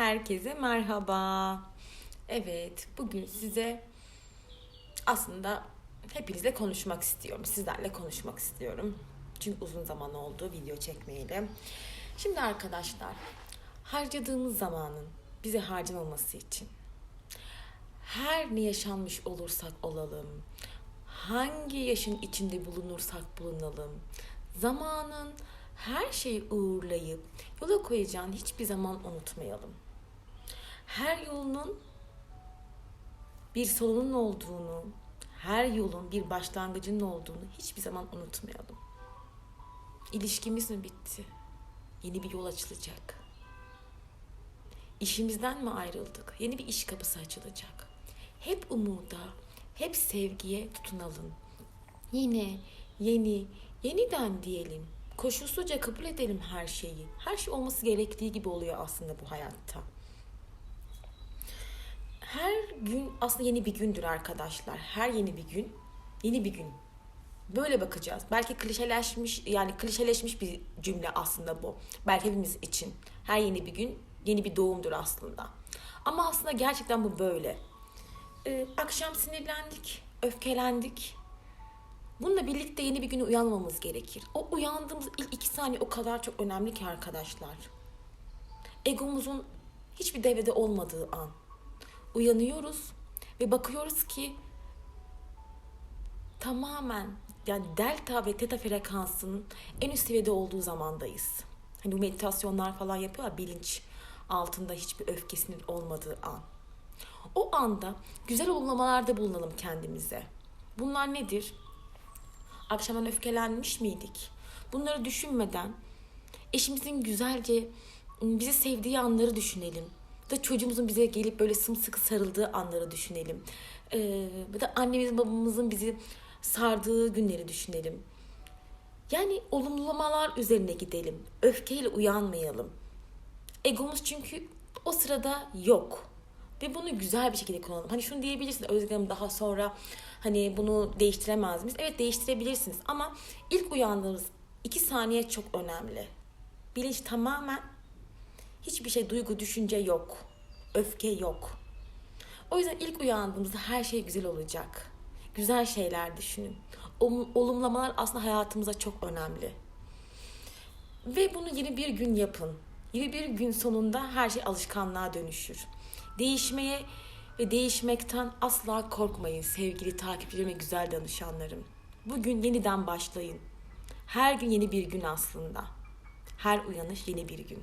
Herkese merhaba. Evet, bugün size aslında hepinizle konuşmak istiyorum. Sizlerle konuşmak istiyorum. Çünkü uzun zaman oldu video çekmeyeli. Şimdi arkadaşlar, harcadığımız zamanın bize harcamaması için her ne yaşanmış olursak olalım, hangi yaşın içinde bulunursak bulunalım, zamanın her şeyi uğurlayıp yola koyacağını hiçbir zaman unutmayalım. Her yolunun bir sonunun olduğunu, her yolun bir başlangıcının olduğunu hiçbir zaman unutmayalım. İlişkimiz mi bitti? Yeni bir yol açılacak. İşimizden mi ayrıldık? Yeni bir iş kapısı açılacak. Hep umuda, hep sevgiye tutunalım. Yine yeni, yeniden diyelim. Koşulsuzca kabul edelim her şeyi. Her şey olması gerektiği gibi oluyor aslında bu hayatta. Gün aslında yeni bir gündür arkadaşlar. Her yeni bir gün yeni bir gün. Böyle bakacağız. Belki klişeleşmiş yani klişeleşmiş bir cümle aslında bu. Belki hepimiz için. Her yeni bir gün yeni bir doğumdur aslında. Ama aslında gerçekten bu böyle. Ee, akşam sinirlendik, öfkelendik. Bununla birlikte yeni bir güne uyanmamız gerekir. O uyandığımız ilk iki saniye o kadar çok önemli ki arkadaşlar. Egomuzun hiçbir devrede olmadığı an. Uyanıyoruz ve bakıyoruz ki tamamen yani delta ve teta frekansının en üst seviyede olduğu zamandayız. Hani bu meditasyonlar falan yapıyor ya bilinç altında hiçbir öfkesinin olmadığı an. O anda güzel olumlamalarda bulunalım kendimize. Bunlar nedir? Akşamdan öfkelenmiş miydik? Bunları düşünmeden eşimizin güzelce bizi sevdiği anları düşünelim. Da çocuğumuzun bize gelip böyle sımsıkı sarıldığı anları düşünelim. Ee, ya da annemizin babamızın bizi sardığı günleri düşünelim. Yani olumlamalar üzerine gidelim. Öfkeyle uyanmayalım. Egomuz çünkü o sırada yok. Ve bunu güzel bir şekilde kullanalım. Hani şunu diyebilirsin Özge Hanım daha sonra hani bunu değiştiremez miyiz? Evet değiştirebilirsiniz ama ilk uyandığımız iki saniye çok önemli. Bilinç tamamen hiçbir şey duygu, düşünce yok. Öfke yok. O yüzden ilk uyandığımızda her şey güzel olacak. Güzel şeyler düşünün. Olumlamalar aslında hayatımıza çok önemli. Ve bunu 21 gün yapın. 21 gün sonunda her şey alışkanlığa dönüşür. Değişmeye ve değişmekten asla korkmayın sevgili takipçilerim ve güzel danışanlarım. Bugün yeniden başlayın. Her gün yeni bir gün aslında. Her uyanış yeni bir gün.